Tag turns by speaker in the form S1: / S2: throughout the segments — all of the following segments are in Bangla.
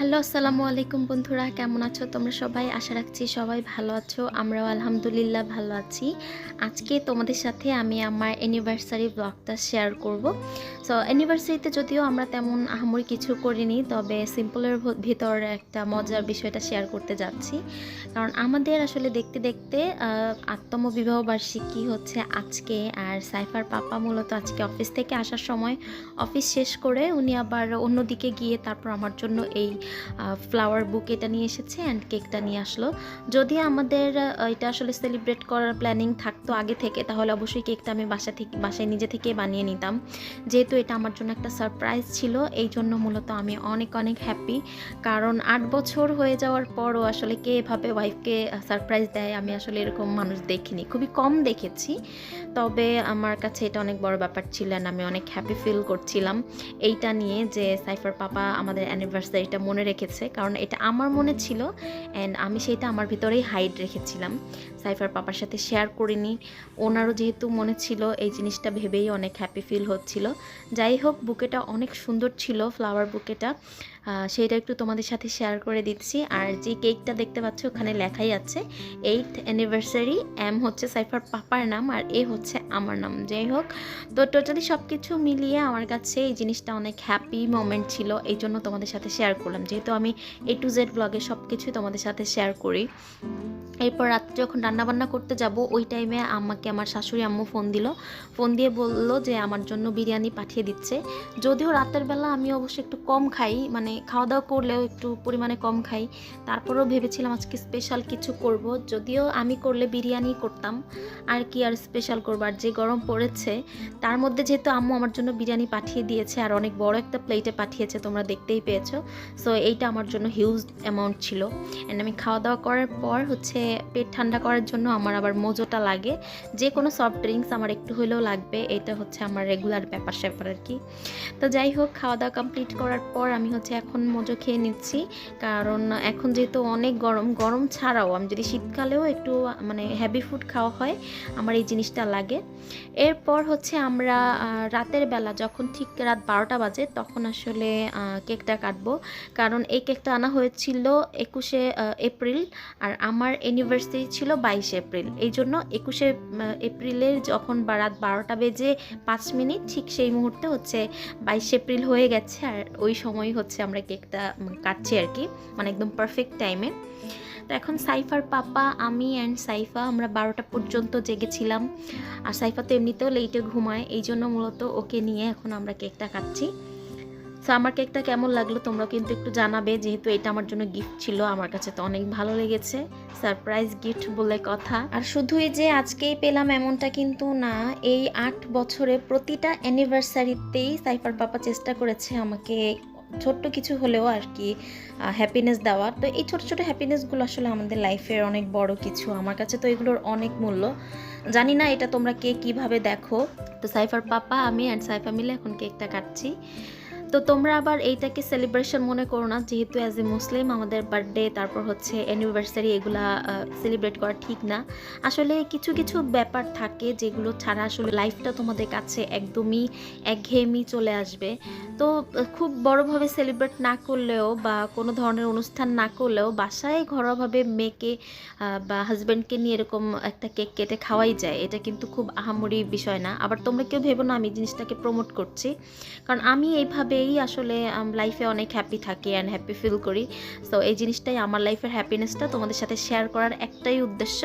S1: হ্যালো আসসালামু আলাইকুম বন্ধুরা কেমন আছো তোমরা সবাই? আশা রাখছি সবাই ভালো আছো আমরাও আলহামদুলিল্লাহ ভালো আছি। আজকে তোমাদের সাথে আমি আমার অ্যানিভার্সারি ব্লগটা শেয়ার করব। সো অ্যানিভার্সারিতে যদিও আমরা তেমন আহামরি কিছু করিনি তবে সিম্পলের ভিতর একটা মজার বিষয়টা শেয়ার করতে যাচ্ছি। কারণ আমাদের আসলে দেখতে দেখতে আহ, আটতম বিবাহ বার্ষিকী হচ্ছে আজকে আর সাইফার পাপা মূলত আজকে অফিস থেকে আসার সময় অফিস শেষ করে উনি আবার অন্যদিকে গিয়ে তারপর আমার জন্য এই ফ্লাওয়ার বুকেটা নিয়ে এসেছে অ্যান্ড কেকটা নিয়ে আসলো। যদি আমাদের এটা আসলে সেলিব্রেট করার প্ল্যানিং থাকতো আগে থেকে, তাহলে অবশ্যই কেকটা আমি বাসা থেকে, বাসায় নিজে থেকে বানিয়ে নিতাম। যেহেতু এটা আমার জন্য একটা সারপ্রাইজ ছিল, এই জন্য মূলত আমি অনেক অনেক হ্যাপি কারণ আট বছর হয়ে যাওয়ার পরও আসলে কে এভাবে ওয়াইফকে সারপ্রাইজ দেয়, আমি আসলে এরকম মানুষ দেখিনি। খুবই কম দেখেছি, তবে আমার কাছে এটা অনেক বড় ব্যাপার ছিল আমি অনেক হ্যাপি ফিল করছিলাম। এইটা নিয়ে যে সাইফার পাপা আমাদের অ্যানিভার্সারিটা মনে রেখেছে, কারণ এটা আমার মনে ছিল অ্যান্ড আমি সেটা আমার ভিতরেই হাইড রেখেছিলাম। সাইফার পাপার সাথে শেয়ার করিনি। ওনারও যেহেতু মনে ছিল এই জিনিসটা ভেবেই অনেক হ্যাপি ফিল হচ্ছিল। যাই হোক, বুকেটা অনেক সুন্দর ছিল ফ্লাওয়ার বুকেটা। সেইটা একটু তোমাদের সাথে শেয়ার করে দিচ্ছি। আর যে কেকটা দেখতে পাচ্ছ, ওখানে লেখাই আছে এইথ অ্যানিভার্সারি এম হচ্ছে সাইফার পাপার নাম আর এ হচ্ছে আমার নাম। যাই হোক, তো টোটালি সব কিছু মিলিয়ে আমার কাছে এই জিনিসটা অনেক হ্যাপি মোমেন্ট ছিল, এই জন্য তোমাদের সাথে শেয়ার করলাম। যেহেতু আমি এ টু জেড ব্লগে সব কিছুই তোমাদের সাথে শেয়ার করি। এরপর রাত্রে যখন রান্নাবান্না করতে যাব, ওই টাইমে আমাকে আমার শাশুড়ি আম্মু ফোন দিল। ফোন দিয়ে বলল যে, আমার জন্য বিরিয়ানি পাঠিয়ে দিচ্ছে। যদিও রাতের বেলা আমি অবশ্য একটু কম খাই মানে খাওয়া দাওয়া করলেও একটু পরিমাণে কম খাই। তারপরেও ভেবেছিলাম আজকে স্পেশাল কিছু করব। যদিও আমি করলে বিরিয়ানি করতাম, আর কি আর স্পেশাল করব? আর যে গরম পড়েছে, তার মধ্যে যেহেতু আম্মু আমার জন্য বিরিয়ানি পাঠিয়ে দিয়েছে, আর অনেক বড় একটা প্লেটে পাঠিয়েছে, তোমরা দেখতেই পেয়েছ। সো এইটা আমার জন্য হিউজ অ্যামাউন্ট ছিল। অ্যান্ড আমি খাওয়া দাওয়া করার পর হচ্ছে পেট ঠান্ডা করার জন্য আমার আবার মোজোটা লাগে। যে কোনো সফট ড্রিঙ্কস আমার একটু হলেও লাগবে, এটা হচ্ছে আমার রেগুলার ব্যাপার স্যাপার আর কি। তো যাই হোক খাওয়া দাওয়া কমপ্লিট করার পর আমি হচ্ছে এখন মোজো খেয়ে নিচ্ছি। কারণ এখন যেহেতু অনেক গরম গরম ছাড়াও আমি যদি শীতকালেও একটু মানে হেভি ফুড খাওয়া হয়, আমার এই জিনিসটা লাগে। এরপর হচ্ছে আমরা রাতের বেলা যখন ঠিক রাত বারোটা বাজে, তখন আসলে কেকটা কাটবো। কারণ এই কেকটা আনা হয়েছিল একুশে এপ্রিল। আর আমার অ্যানিভার্সারি ছিল বাইশে এপ্রিল। এই জন্য একুশে এপ্রিলের যখন রাত বারোটা বেজে পাঁচ মিনিট, ঠিক সেই মুহূর্তে হচ্ছে বাইশে এপ্রিল হয়ে গেছে আর ওই সময় হচ্ছে আমরা কেকটা কাটছি আর কি মানে একদম পারফেক্ট টাইমে তো এখন সাইফার পাপা, আমি অ্যান্ড সাইফা, আমরা বারোটা পর্যন্ত জেগেছিলাম। আর সাইফা তো এমনিতেও লেটে ঘুমায়, এই জন্য মূলত ওকে নিয়ে এখন আমরা কেকটা কাটছি। সো আমার কেকটা কেমন লাগল তোমরা কিন্তু একটু জানাবে। যেহেতু এটা আমার জন্য গিফট ছিল, আমার কাছে তো অনেক ভালো লেগেছে। সারপ্রাইজ গিফট বলে কথা। আর শুধুই যে আজকেই পেলাম এমনটা কিন্তু না, এই আট বছরে প্রতিটা অ্যানিভার্সারিতেই সাইফার পাপা চেষ্টা করেছে আমাকে ছোট্ট কিছু হলেও আর কি হ্যাপিনেস দেওয়া তো এই ছোট ছোট হ্যাপিনেসগুলো আসলে আমাদের লাইফের অনেক বড় কিছু। আমার কাছে তো এগুলোর অনেক মূল্য। জানি না এটা তোমরা কে কীভাবে দেখো। তো সাইফার পাপা, আমি অ্যান্ড সাইফা মিলে এখন কেকটা কাটছি। তো তোমরা আবার এইটাকে সেলিব্রেশন মনে করো না, যেহেতু অ্যাজ এ মুসলিম আমাদের বার্থডে তারপর হচ্ছে অ্যানিভার্সারি এগুলা সেলিব্রেট করা ঠিক না। আসলে কিছু কিছু ব্যাপার থাকে যেগুলো ছাড়া আসলে লাইফটা তোমাদের কাছে একদমই একঘেয়েমি চলে আসবে। তো খুব বড়োভাবে সেলিব্রেট না করলেও বা কোনো ধরনের অনুষ্ঠান না করলেও বাসায় ঘরোয়াভাবে মেয়েকে বা হাজব্যান্ডকে নিয়ে এরকম একটা কেক কেটে খাওয়াই যায়, এটা কিন্তু খুব আহামরি বিষয় না। আবার তোমরা কেউ ভেবো না আমি জিনিসটাকে প্রমোট করছি। কারণ আমি এইভাবেই আসলে লাইফে অনেক হ্যাপি থাকি অ্যান্ড হ্যাপি ফিল করি। সো এই জিনিসটাই আমার লাইফের হ্যাপিনেসটা তোমাদের সাথে শেয়ার করার একটাই উদ্দেশ্য।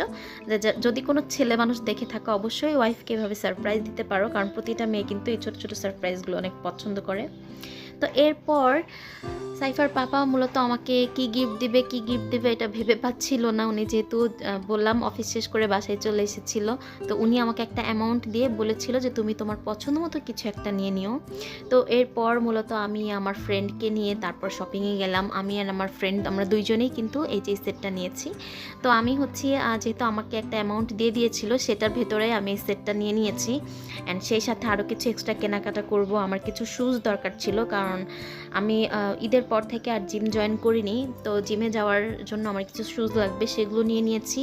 S1: যে যদি কোনো ছেলে মানুষ দেখে থাকো, অবশ্যই ওয়াইফকে এভাবে সারপ্রাইজ দিতে পারো। কারণ প্রতিটা মেয়ে কিন্তু এই ছোটো ছোটো সারপ্রাইজগুলো অনেক পছন্দ করে। তো এরপর সাইফার পাপা মূলত আমাকে কি গিফট দিবে, কি গিফট দিবে এটা ভেবে পাচ্ছিল না। উনি যেহেতু বললাম অফিস শেষ করে বাসায় চলে এসেছিল। তো উনি আমাকে একটা অ্যামাউন্ট দিয়ে বলেছিল যে তুমি তোমার পছন্দ মতো কিছু একটা নিয়ে নিও। তো এরপর মূলত আমি আমার ফ্রেন্ডকে নিয়ে তারপর শপিংয়ে গেলাম। আমি আর আমার ফ্রেন্ড আমরা দুইজনেই কিন্তু এই যে সেটটা নিয়েছি। তো আমি হচ্ছে যেহেতু আমাকে একটা অ্যামাউন্ট দিয়ে দিয়েছিল, সেটার ভেতরে আমি এই সেটটা নিয়ে নিয়েছি। অ্যান্ড সেই সাথে আরও কিছু এক্সট্রা কেনাকাটা করব। আমার কিছু শ্যুজ দরকার ছিল, কারণ কারণ আমি ঈদের পর থেকে আর জিম জয়েন করিনি। তো জিমে যাওয়ার জন্য আমার কিছু শুজ লাগবে, সেগুলো নিয়ে নিয়েছি।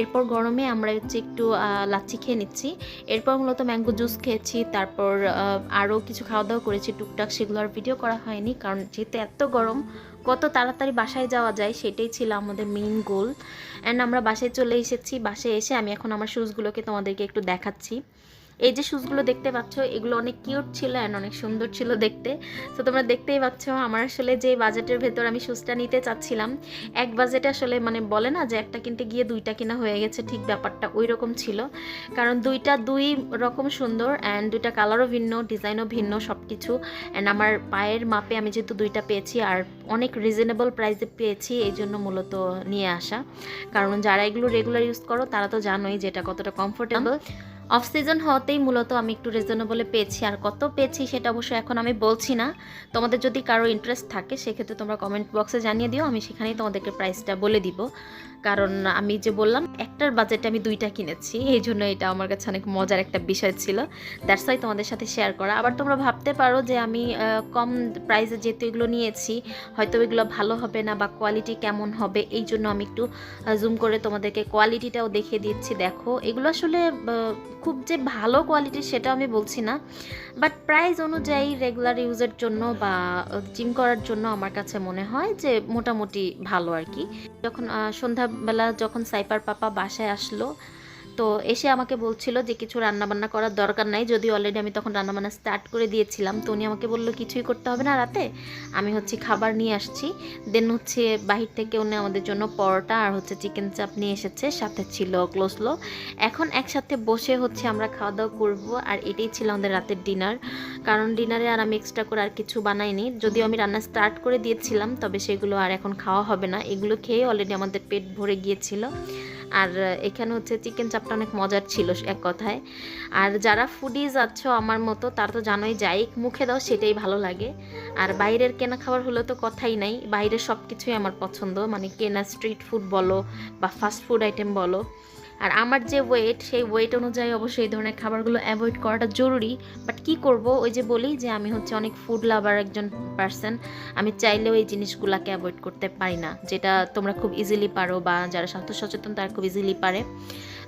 S1: এরপর গরমে আমরা হচ্ছে একটু লাচ্ছি খেয়ে নিচ্ছি। এরপর মূলত ম্যাঙ্গো জুস খেয়েছি, তারপর আরও কিছু খাওয়া দাওয়া করেছি। টুকটাক সেগুলো আর ভিডিও করা হয়নি, কারণ যেহেতু এত গরম, কত তাড়াতাড়ি বাসায় যাওয়া যায় সেটাই ছিল আমাদের মেইন গোল অ্যান্ড আমরা বাসায় চলে এসেছি, বাসায় এসে আমি এখন আমার শুজগুলোকে তোমাদেরকে একটু দেখাচ্ছি। এই যে শুজগুলো দেখতে পাচ্ছ, এগুলো অনেক কিউট ছিল অ্যান্ড অনেক সুন্দর ছিল দেখতে। তো তোমরা দেখতেই পাচ্ছ, আমার আসলে যে বাজেটের ভেতর আমি শুজটা নিতে চাচ্ছিলাম, এক বাজেটে আসলে মানে বলে না যে একটা কিনতে গিয়ে দুইটা কিনা হয়ে গেছে, ঠিক ব্যাপারটা ওই রকম ছিল। কারণ দুইটা দুই রকম সুন্দর অ্যান্ড দুইটা কালারও ভিন্ন ডিজাইনও ভিন্ন সব কিছু অ্যান্ড আমার পায়ের মাপে আমি যেহেতু দুইটা পেয়েছি আর অনেক রিজনেবল প্রাইসে পেয়েছি, এই জন্য মূলত নিয়ে আসা। কারণ যারা এগুলো রেগুলার ইউজ করো, তারা তো জানোই যে এটা কতটা কমফোর্টেবল অফ সিজন হতেই মূলত আমি একটু রিজনেবলে পেয়েছি। আর কত পেয়েছি সেটা অবশ্য এখন আমি বলছি না। তোমাদের যদি কারও ইন্টারেস্ট থাকে, সেক্ষেত্রে তোমরা কমেন্ট বক্সে জানিয়ে দিও। আমি সেখানেই তোমাদেরকে প্রাইসটা বলে দিব। কারণ আমি যে বললাম, একটার বাজেটে আমি দুইটা কিনেছি। এই জন্য এটা আমার কাছে অনেক মজার একটা বিষয় ছিল। দ্যাটস ওয়াই তোমাদের সাথে শেয়ার করা। আবার তোমরা ভাবতে পারো যে আমি কম প্রাইসে যেহেতু এগুলো নিয়েছি, হয়তো এগুলো ভালো হবে না বা কোয়ালিটি কেমন হবে, এই জন্য আমি একটু জুম করে তোমাদেরকে কোয়ালিটিটাও দেখিয়ে দিচ্ছি। দেখো, এগুলো আসলে খুব যে ভালো কোয়ালিটি সেটা আমি বলছি না। বাট প্রাইস অনুযায়ী রেগুলার ইউজের জন্য বা জিম করার জন্য আমার কাছে মনে হয় যে মোটামুটি ভালো আর কি। যখন সন্ধ্যাবেলা যখন সাইপার পাপা বাসায় আসলো তো এসে আমাকে বলছিল যে কিছু রান্নাবান্না করার দরকার নাই, যদি অলরেডি আমি তখন রান্নাবান্না স্টার্ট করে দিয়েছিলাম। তো উনি আমাকে বলল, কিছুই করতে হবে না রাতে, আমি হচ্ছে খাবার নিয়ে আসছি। দেন হচ্ছে বাহির থেকে উনি আমাদের জন্য পরোটা আর হচ্ছে চিকেন চাপ নিয়ে এসেছে, সাথে ছিল ক্লোসলো এখন একসাথে বসে হচ্ছে আমরা খাওয়া দাওয়া করব আর এটাই ছিল আমাদের রাতের ডিনার কারণ ডিনারে আর আমি এক্সট্রা করে আর কিছু বানাইনি। যদিও আমি রান্না স্টার্ট করে দিয়েছিলাম, তবে সেগুলো আর এখন খাওয়া হবে না। এগুলো খেয়ে অলরেডি আমাদের পেট ভরে গিয়েছিল। আর এখানে হচ্ছে চিকেন চাপটা অনেক মজার ছিল এক কথায়। আর যারা ফুডিজ আছো আমার মতো, তার তো জানোই যাই মুখে দাও সেটাই ভালো লাগে। আর বাইরের কেনা খাবার হলে তো কথাই নাই, বাইরের সব কিছুই আমার পছন্দ। মানে কেনা স্ট্রিট ফুড বলো বা ফাস্ট ফুড আইটেম বলো। আর আমার যে ওয়েট সেই ওয়েট অনুযায়ী অবশ্যই এই ধরনের খাবারগুলো অ্যাভয়েড করাটা জরুরি। বাট কি করব? ওই যে বলি যে আমি হচ্ছে অনেক ফুড লাভার একজন পার্সন আমি চাইলেও এই জিনিসগুলোকে অ্যাভয়েড করতে পারি না। যেটা তোমরা খুব ইজিলি পারো বা যারা স্বাস্থ্য সচেতন, তারা খুব ইজিলি পারে।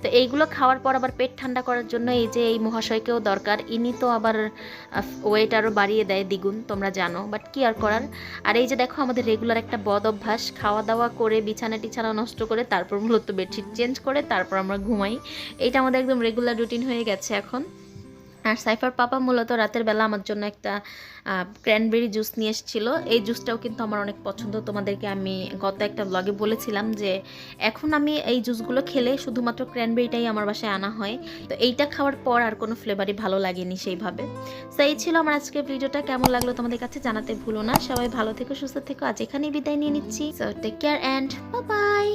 S1: তো এইগুলো খাওয়ার পর আবার পেট ঠান্ডা করার জন্য এই যে এই মহাশয়কেও দরকার। ইনি তো আবার ওয়েট আরও বাড়িয়ে দেয় দ্বিগুণ, তোমরা জানো। বাট কি আর করার? আর এই যে দেখো আমাদের রেগুলার একটা বদ অভ্যাস খাওয়া দাওয়া করে বিছানা টিছানা নষ্ট করে, তারপর মূলত বেডশিট চেঞ্জ করে, তারপর আমরা ঘুমাই। এইটা আমাদের একদম রেগুলার রুটিন হয়ে গেছে এখন। আর সাইফার পাপা মূলত রাতের বেলা আমার জন্য একটা ক্র্যানবেরি জুস নিয়ে এসেছিল। এই জুসটাও কিন্তু আমার অনেক পছন্দ। তোমাদেরকে আমি গত একটা ব্লগে বলেছিলাম যে, এখন আমি এই জুসগুলো খেলে শুধুমাত্র ক্র্যানবেরিটাই আমার বাসায় আনা হয়। তো এইটা খাওয়ার পর আর কোনো ফ্লেভারই ভালো লাগেনি সেইভাবে। তো এই ছিল আমার আজকের ভিডিওটা। কেমন লাগল তোমাদের কাছে জানাতে ভুলো না। সবাই ভালো থেকো, সুস্থ থেকো। আজ এখানেই বিদায় নিয়ে নিচ্ছি। So take care and bye